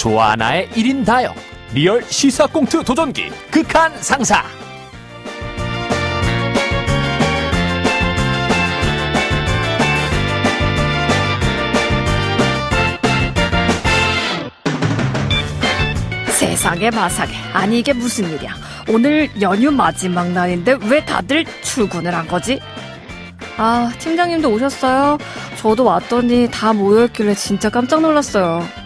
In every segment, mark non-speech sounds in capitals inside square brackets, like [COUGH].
조아나의 1인 다역 리얼 시사 꽁트 도전기 극한 상사 세상에 마상에 아니 이게 무슨 일이야 오늘 연휴 마지막 날인데 왜 다들 출근을 한 거지? 아 팀장님도 오셨어요? 저도 왔더니 다 모여있길래 진짜 깜짝 놀랐어요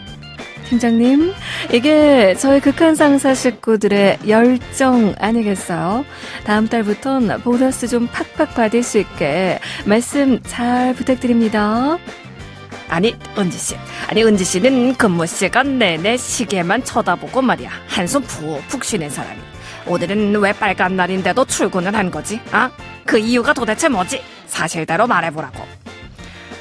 팀장님 이게 저희 극한상사 식구들의 열정 아니겠어요? 다음 달부턴 보너스 좀 팍팍 받을 수 있게 말씀 잘 부탁드립니다 아니 은지 씨, 아니 은지 씨는 근무 시간 내내 시계만 쳐다보고 말이야 한숨 푹푹 쉬는 사람이 오늘은 왜 빨간 날인데도 출근을 한 거지? 아, 그 이유가 도대체 뭐지? 사실대로 말해보라고.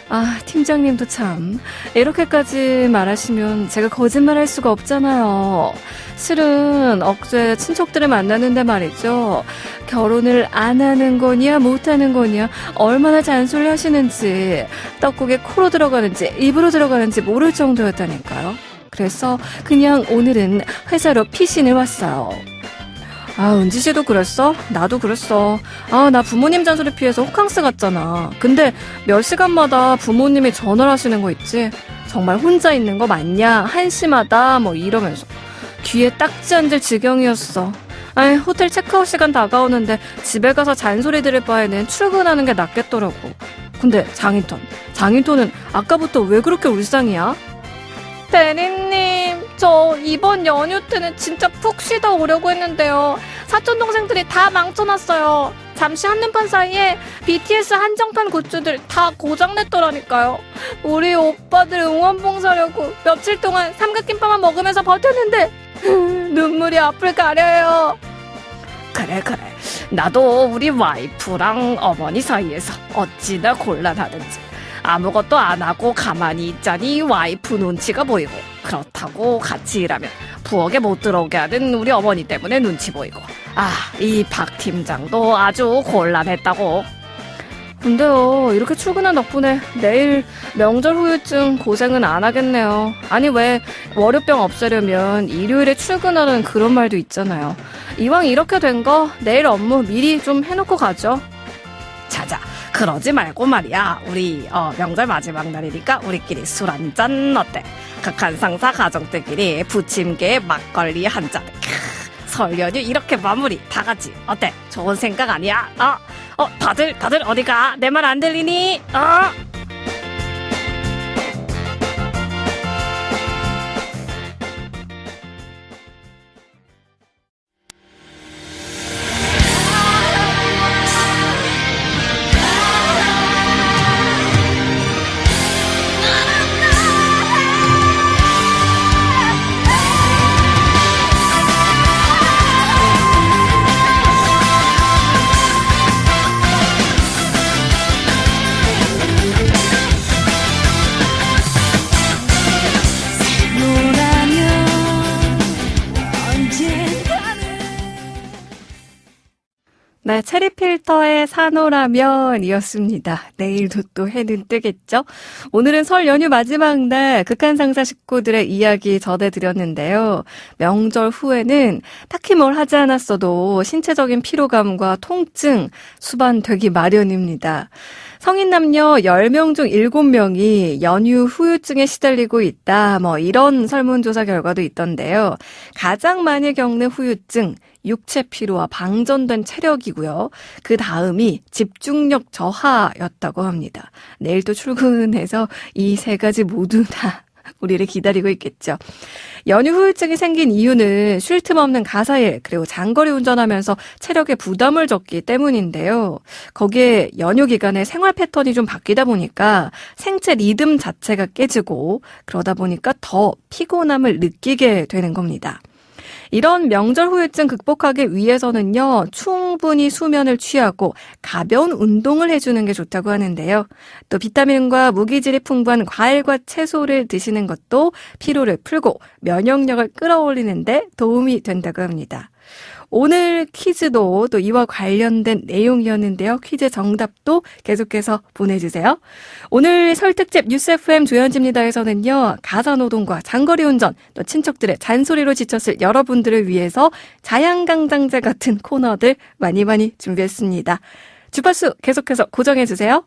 아, 팀장님도 참 이렇게까지 말하시면 제가 거짓말 할 수가 없잖아요. 실은 어제 친척들을 만났는데 말이죠. 결혼을 안 하는 거냐 못 하는 거냐 얼마나 잔소리 하시는지 떡국에 코로 들어가는지 입으로 들어가는지 모를 정도였다니까요. 그래서 그냥 오늘은 회사로 피신을 왔어요. 아, 은지 씨도 그랬어? 나도 그랬어. 아, 나 부모님 잔소리 피해서 호캉스 갔잖아. 근데 몇 시간마다 부모님이 전화를 하시는 거 있지? 정말 혼자 있는 거 맞냐? 한심하다. 뭐 이러면서. 귀에 딱지 앉을 지경이었어. 아이, 호텔 체크아웃 시간 다가오는데 집에 가서 잔소리 들을 바에는 출근하는 게 낫겠더라고. 근데 장인턴. 장인턴은 아까부터 왜 그렇게 울상이야? 대리님, 저 이번 연휴 때는 진짜 푹 쉬다 오려고 했는데요. 사촌 동생들이 다 망쳐놨어요. 잠시 한눈판 사이에 BTS 한정판 굿즈들 다 고장냈더라니까요. 우리 오빠들 응원 봉사려고 며칠 동안 삼각김밥만 먹으면서 버텼는데 [LAUGHS] 눈물이 앞을 가려요. 그래 그래. 나도 우리 와이프랑 어머니 사이에서 어찌나 곤란하든지 아무것도 안 하고 가만히 있자니 와이프 눈치가 보이고. 그렇다고 같이 일하면 부엌에 못 들어오게 하는 우리 어머니 때문에 눈치 보이고. 아 이 박 팀장도 아주 곤란했다고. 근데요 이렇게 출근한 덕분에 내일 명절 후유증 고생은 안 하겠네요. 아니 왜 월요병 없애려면 일요일에 출근하는 그런 말도 있잖아요. 이왕 이렇게 된 거 내일 업무 미리 좀 해놓고 가죠 그러지 말고 말이야. 우리 어, 명절 마지막 날이니까 우리끼리 술 한 잔 어때? 극한 상사 가정들끼리 부침개 막걸리 한 잔. 설 연휴 이렇게 마무리 다 같이 어때? 좋은 생각 아니야? 어? 어 다들 다들 어디가? 내 말 안 들리니? 어? yeah. 네, 체리 필터의 산호라면이었습니다. 내일도 또 해는 뜨겠죠? 오늘은 설 연휴 마지막 날 극한 상사 식구들의 이야기 전해드렸는데요. 명절 후에는 딱히 뭘 하지 않았어도 신체적인 피로감과 통증 수반되기 마련입니다. 성인 남녀 10명 중 7명이 연휴 후유증에 시달리고 있다. 뭐 이런 설문조사 결과도 있던데요. 가장 많이 겪는 후유증, 육체 피로와 방전된 체력이고요. 그 다음이 집중력 저하였다고 합니다. 내일 또 출근해서 이 세 가지 모두 다 [LAUGHS] 우리를 기다리고 있겠죠. 연휴 후유증이 생긴 이유는 쉴 틈 없는 가사일 그리고 장거리 운전하면서 체력에 부담을 줬기 때문인데요. 거기에 연휴 기간에 생활 패턴이 좀 바뀌다 보니까 생체 리듬 자체가 깨지고 그러다 보니까 더 피곤함을 느끼게 되는 겁니다. 이런 명절 후유증 극복하기 위해서는요, 충분히 수면을 취하고 가벼운 운동을 해주는 게 좋다고 하는데요. 또 비타민과 무기질이 풍부한 과일과 채소를 드시는 것도 피로를 풀고 면역력을 끌어올리는데 도움이 된다고 합니다. 오늘 퀴즈도 또 이와 관련된 내용이었는데요. 퀴즈 정답도 계속해서 보내주세요. 오늘 설특집 뉴스 FM 조현지입니다에서는요. 가사노동과 장거리 운전, 또 친척들의 잔소리로 지쳤을 여러분들을 위해서 자양강장제 같은 코너들 많이 많이 준비했습니다. 주파수 계속해서 고정해주세요.